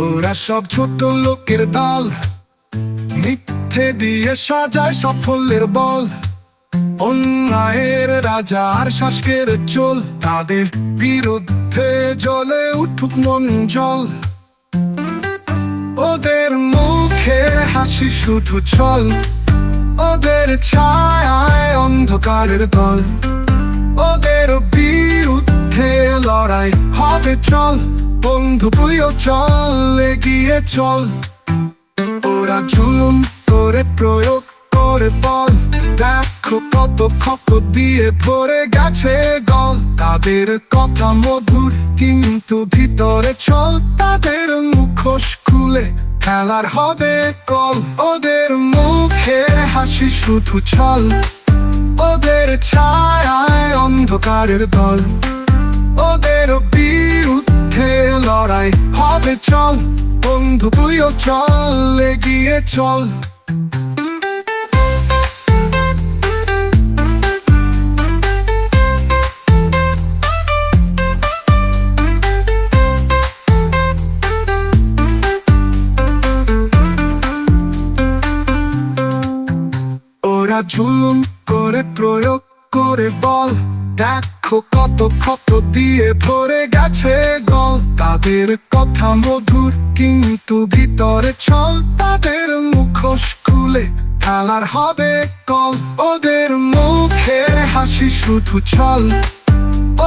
এরা সব ছোট লোকের দল। মিথ্যে দিয়ে সাজায় সাফল্যের বল। অন্যায়ের রাজা আর শাসকের চোল। তাদের বিরুদ্ধে জলে উঠুক মন জল। ওদের মুখে হাসি শুধু ছল। ওদের ছায় অন্ধকারের দল। ওদের বিরুদ্ধে লড়াই হবে চল। বন্ধু, তুইও চল, এগিয়ে চল। ওরা জুলুম করে, প্রয়োগ করে বল। দেখো কত ক্ষত দিয়ে ভরে গেছে গল তাদের কথা মধুর, কিন্তু ভিতরে চল। তাদের মুখোশ খুলে খেলার হবে কল। ওদের মুখে হাসি শুধু চল। ওদের ছায়ায় অন্ধকারের দল। ওদের বিরুদ্ধে লড়াই হবে, চল। বন্ধু, তুইও চল, এগিয়ে চল। ওরা জুলুম করে, প্রয়োগ করে বল। দেখো কত ক্ষত দিয়ে ভরে গেছে গল। তাদের কথা মধুর, কিন্তু ভিতরে ছল। তাদের মুখোশ খুলে খেলার হবে কল। ওদের মুখে হাসি শুধু ছল।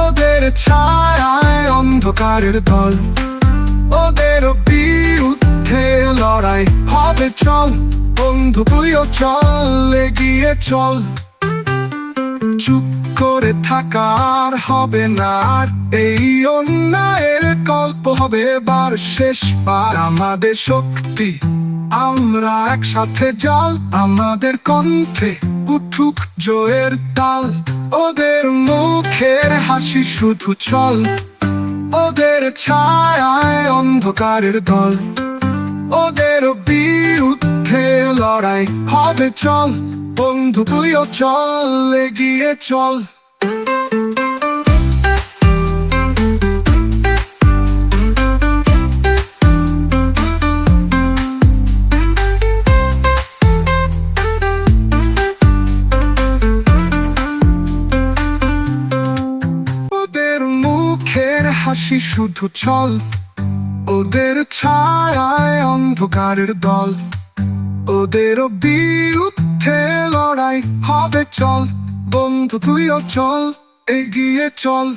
ওদের ছায়ায় অন্ধকারের দল। ওদের বিরুদ্ধে লড়াই হবে চল। বন্ধু তুইও চল, এগিয়ে চল। চুপ করে থাকার হবে না এই অন্যায়ের গল্প হবে এবার শেষবার। আমাদের শক্তি আমরা একসাথে জল, আমাদের কণ্ঠে উঠুক জয়ের তাল। ওদের মুখের হাসি শুধু চল, ওদের ছায়ায় অন্ধকারের দল। ওদের বিরুদ্ধে লড়াই, হবে চল। বন্ধু, তুইও চল, এগিয়ে চল। হাসি শুধু চল। ওদের ছায়ায় অন্ধকারের দল। ওদের বিরুদ্ধে লড়াই হবে চল। বন্ধু তুইও চল এগিয়ে চল।